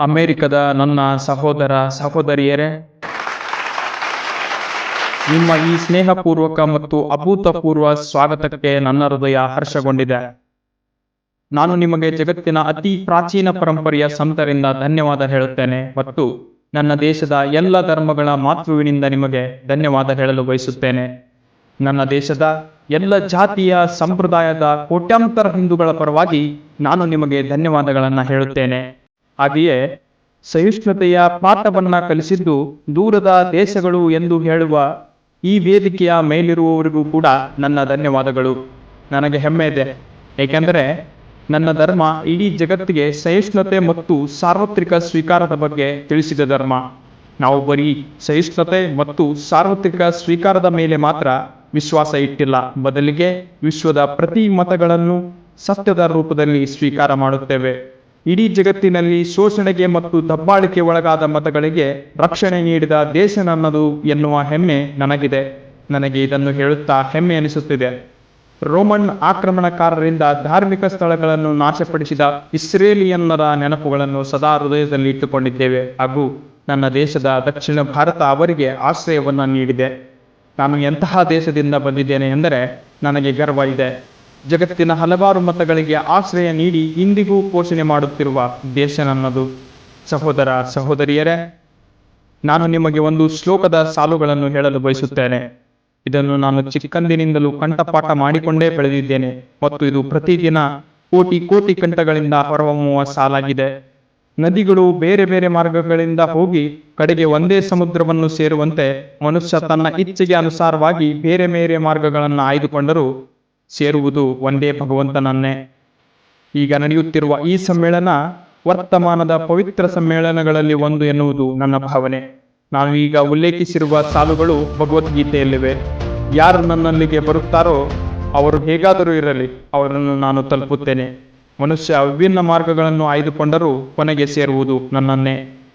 ಅಮೆರಿಕದ ನನ್ನ ಸಹೋದರ ಸಹೋದರಿಯರೇ, ನಿಮ್ಮ ಈ ಸ್ನೇಹಪೂರ್ವಕ ಮತ್ತು ಅಭೂತಪೂರ್ವ ಸ್ವಾಗತಕ್ಕೆ ನನ್ನ ಹೃದಯ ಹರ್ಷಗೊಂಡಿದೆ. ನಾನು ನಿಮಗೆ ಜಗತ್ತಿನ ಅತಿ ಪ್ರಾಚೀನ ಪರಂಪರೆಯ ಸಂತರಿಂದ ಧನ್ಯವಾದ ಹೇಳುತ್ತೇನೆ ಮತ್ತು ನನ್ನ ದೇಶದ ಎಲ್ಲ ಧರ್ಮಗಳ ಮಾತೃವಿನಿಂದ ನಿಮಗೆ ಧನ್ಯವಾದ ಹೇಳಲು ಬಯಸುತ್ತೇನೆ. ನನ್ನ ದೇಶದ ಎಲ್ಲ ಜಾತಿಯ ಸಂಪ್ರದಾಯದ ಕೋಟ್ಯಾಂತರ ಹಿಂದೂಗಳ ಪರವಾಗಿ ನಾನು ನಿಮಗೆ ಧನ್ಯವಾದಗಳನ್ನು ಹೇಳುತ್ತೇನೆ. ಹಾಗೆಯೇ ಸಹಿಷ್ಣುತೆಯ ಪಾಠವನ್ನ ಕಲಿಸಿದ್ದು ದೂರದ ದೇಶಗಳು ಎಂದು ಹೇಳುವ ಈ ವೇದಿಕೆಯ ಮೇಲಿರುವವರಿಗೂ ಕೂಡ ನನ್ನ ಧನ್ಯವಾದಗಳು. ನನಗೆ ಹೆಮ್ಮೆ ಇದೆ. ಏಕೆಂದರೆ ನನ್ನ ಧರ್ಮ ಇಡೀ ಜಗತ್ತಿಗೆ ಸಹಿಷ್ಣುತೆ ಮತ್ತು ಸಾರ್ವತ್ರಿಕ ಸ್ವೀಕಾರದ ಬಗ್ಗೆ ತಿಳಿಸಿದ ಧರ್ಮ. ನಾವು ಬರೀ ಸಹಿಷ್ಣುತೆ ಮತ್ತು ಸಾರ್ವತ್ರಿಕ ಸ್ವೀಕಾರದ ಮೇಲೆ ಮಾತ್ರ ವಿಶ್ವಾಸ ಇಟ್ಟಿಲ್ಲ. ಬದಲಿಗೆ ವಿಶ್ವದ ಪ್ರತಿ ಮತಗಳನ್ನು ಸತ್ಯದ ರೂಪದಲ್ಲಿ ಸ್ವೀಕಾರ ಮಾಡುತ್ತೇವೆ. ಇಡೀ ಜಗತ್ತಿನಲ್ಲಿ ಶೋಷಣೆಗೆ ಮತ್ತು ದಬ್ಬಾಳಿಕೆ ಒಳಗಾದ ಮತಗಳಿಗೆ ರಕ್ಷಣೆ ನೀಡಿದ ದೇಶ ನನ್ನದು ಎನ್ನುವ ಹೆಮ್ಮೆ ನನಗಿದೆ. ನನಗೆ ಇದನ್ನು ಹೇಳುತ್ತಾ ಹೆಮ್ಮೆ ಅನಿಸುತ್ತಿದೆ. ರೋಮನ್ ಆಕ್ರಮಣಕಾರರಿಂದ ಧಾರ್ಮಿಕ ಸ್ಥಳಗಳನ್ನು ನಾಶಪಡಿಸಿದ ಇಸ್ರೇಲಿಯನ್ನರ ನೆನಪುಗಳನ್ನು ಸದಾ ಹೃದಯದಲ್ಲಿ ಇಟ್ಟುಕೊಂಡಿದ್ದೇವೆ. ಹಾಗೂ ನನ್ನ ದೇಶದ ದಕ್ಷಿಣ ಭಾರತ ಅವರಿಗೆ ಆಶ್ರಯವನ್ನು ನೀಡಿದೆ. ನಾನು ಎಂತಹ ದೇಶದಿಂದ ಬಂದಿದ್ದೇನೆ ಎಂದರೆ ನನಗೆ ಗರ್ವ ಇದೆ. ಜಗತ್ತಿನ ಹಲವಾರು ಮತಗಳಿಗೆ ಆಶ್ರಯ ನೀಡಿ ಇಂದಿಗೂ ಪೋಷಣೆ ಮಾಡುತ್ತಿರುವ ದೇಶ ನನ್ನದು ಸಹೋದರ ಸಹೋದರಿಯರೇ, ನಾನು ನಿಮಗೆ ಒಂದು ಶ್ಲೋಕದ ಸಾಲುಗಳನ್ನು ಹೇಳಲು ಬಯಸುತ್ತೇನೆ. ಇದನ್ನು ನಾನು ಚಿಕ್ಕಂದಿನಿಂದಲೂ ಕಂಠಪಾಠ ಮಾಡಿಕೊಂಡೇ ಬೆಳೆದಿದ್ದೇನೆ ಮತ್ತು ಇದು ಪ್ರತಿದಿನ ಕೋಟಿ ಕೋಟಿ ಕಂಠಗಳಿಂದ ಹೊರಹೊಮ್ಮುವ ಸಾಲಾಗಿದೆ. ನದಿಗಳು ಬೇರೆ ಬೇರೆ ಮಾರ್ಗಗಳಿಂದ ಹೋಗಿ ಕಡೆಗೆ ಒಂದೇ ಸಮುದ್ರವನ್ನು ಸೇರುವಂತೆ ಮನುಷ್ಯ ತನ್ನ ಇಚ್ಛೆಗೆ ಅನುಸಾರವಾಗಿ ಬೇರೆ ಬೇರೆ ಮಾರ್ಗಗಳನ್ನು ಆಯ್ದುಕೊಂಡರೂ ಸೇರುವುದು ಒಂದೇ ಭಗವಂತನನ್ನೇ. ಈಗ ನಡೆಯುತ್ತಿರುವ ಈ ಸಮ್ಮೇಳನ ವರ್ತಮಾನದ ಪವಿತ್ರ ಸಮ್ಮೇಳನಗಳಲ್ಲಿ ಒಂದು ಎನ್ನುವುದು ನನ್ನ ಭಾವನೆ. ನಾನು ಈಗ ಉಲ್ಲೇಖಿಸಿರುವ ಸಾಲುಗಳು ಭಗವದ್ಗೀತೆಯಲ್ಲಿವೆ. ಯಾರು ನನ್ನಲ್ಲಿಗೆ ಬರುತ್ತಾರೋ ಅವರು ಹೇಗಾದರೂ ಇರಲಿ, ಅವರನ್ನು ನಾನು ತಲುಪುತ್ತೇನೆ. ಮನುಷ್ಯ ವಿಭಿನ್ನ ಮಾರ್ಗಗಳನ್ನು ಆಯ್ದುಕೊಂಡರೂ ಕೊನೆಗೆ ಸೇರುವುದು ನನ್ನನ್ನೇ.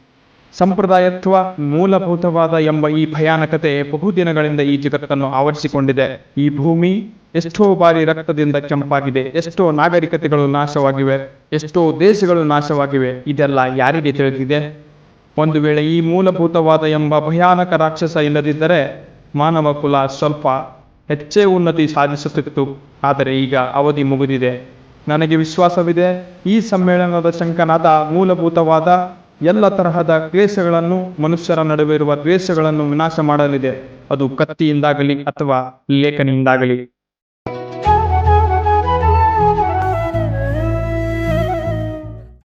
ಸಂಪ್ರದಾಯತ್ವ ಮೂಲಭೂತವಾದ ಎಂಬ ಈ ಭಯಾನಕತೆ ಬಹುದಿನಗಳಿಂದ ಈ ಜಗತ್ತನ್ನು ಆವರಿಸಿಕೊಂಡಿದೆ. ಈ ಭೂಮಿ ಎಷ್ಟೋ ಬಾರಿ ರಕ್ತದಿಂದ ಕೆಂಪಾಗಿದೆ ಎಷ್ಟೋ ನಾಗರಿಕತೆಗಳು ನಾಶವಾಗಿವೆ, ಎಷ್ಟೋ ದೇಶಗಳು ನಾಶವಾಗಿವೆ, ಇದೆಲ್ಲ ಯಾರಿಗೆ ತಿಳಿದಿದೆ? ಒಂದು ವೇಳೆ ಈ ಮೂಲಭೂತವಾದ ಎಂಬ ಭಯಾನಕ ರಾಕ್ಷಸ ಇಲ್ಲದಿದ್ದರೆ ಮಾನವ ಕುಲ ಸ್ವಲ್ಪ ಹೆಚ್ಚೇ ಉನ್ನತಿ ಸಾಧಿಸುತ್ತಿತ್ತು. ಆದರೆ ಈಗ ಅವಧಿ ಮುಗಿದಿದೆ. ನನಗೆ ವಿಶ್ವಾಸವಿದೆ, ಈ ಸಮ್ಮೇಳನದ ಶಂಕನಾದ ಮೂಲಭೂತವಾದ ಎಲ್ಲ ತರಹದ ದ್ವೇಷಗಳನ್ನು ಮನುಷ್ಯರ ನಡುವೆ ಇರುವ ದ್ವೇಷಗಳನ್ನು ವಿನಾಶ ಮಾಡಲಿದೆ. ಅದು ಕತ್ತಿಯಿಂದಾಗಲಿ ಅಥವಾ ಲೇಖನಿಯಿಂದಾಗಲಿ